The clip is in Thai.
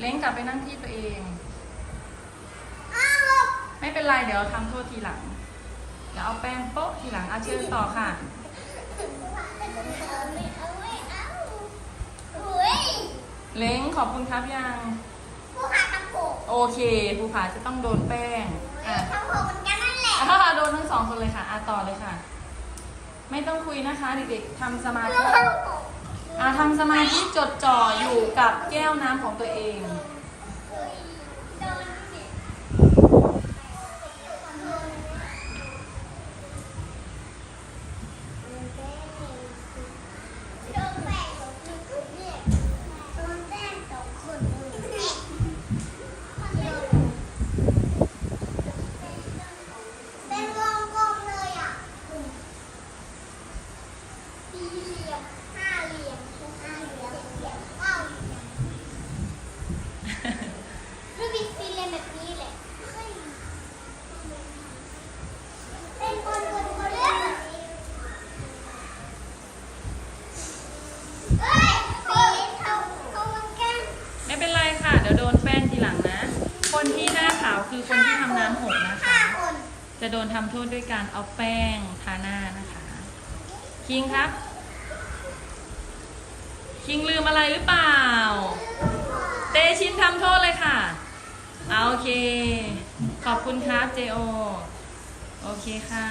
เล้งกลับไปนั่งที่ตัวเองอไม่เป็นไรเดี๋ยวทำโทษทีหลัง เดี๋ยวเอาแป้งโป๊ะทีหลังอาเชิญต่อค่ะ เล้งขอบคุณครับยังผู้หาทำโผล่โอเคภูผาจะต้องโดนแป้งอะทำโผล่เหมือนกันนั่นแหละโดนทั้งสองคนเลยค่ะอะต่อเลยค่ะ ไม่ต้องคุยนะคะเด็กๆทำสมาธิ อะทำสมาธิจดจ่ออยู่กับแก้วน้ำของตัวเองโดนแป้งตกหนึ่งคนเนี่ยโดนแป้งตกคนหนึ่งเป็นวงกลมเลยอะสี่เหลี่ยมห้าเหลี่ยมห้าเหลี่ยมเหลี่ยมเก้าเหลี่ยมรูปสี่เหลี่ยมแบบนี้แหละเป็นคนคนคนเดียว เอ้ยปีนเขาเขามันแกล้ง ไม่เป็นไรค่ะ เดี๋ยวโดนแป้งทีหลังนะ คนที่หน้าขาวคือคนที่ทำน้ำหกนะคะ จะโดนทำโทษด้วยการเอาแป้งทาหน้านะคะ คิงครับ คิงลืมอะไรหรือเปล่า เตชินทำโทษเลยค่ะ เอาโอเค ขอบคุณครับเจโอ โอเคค่ะ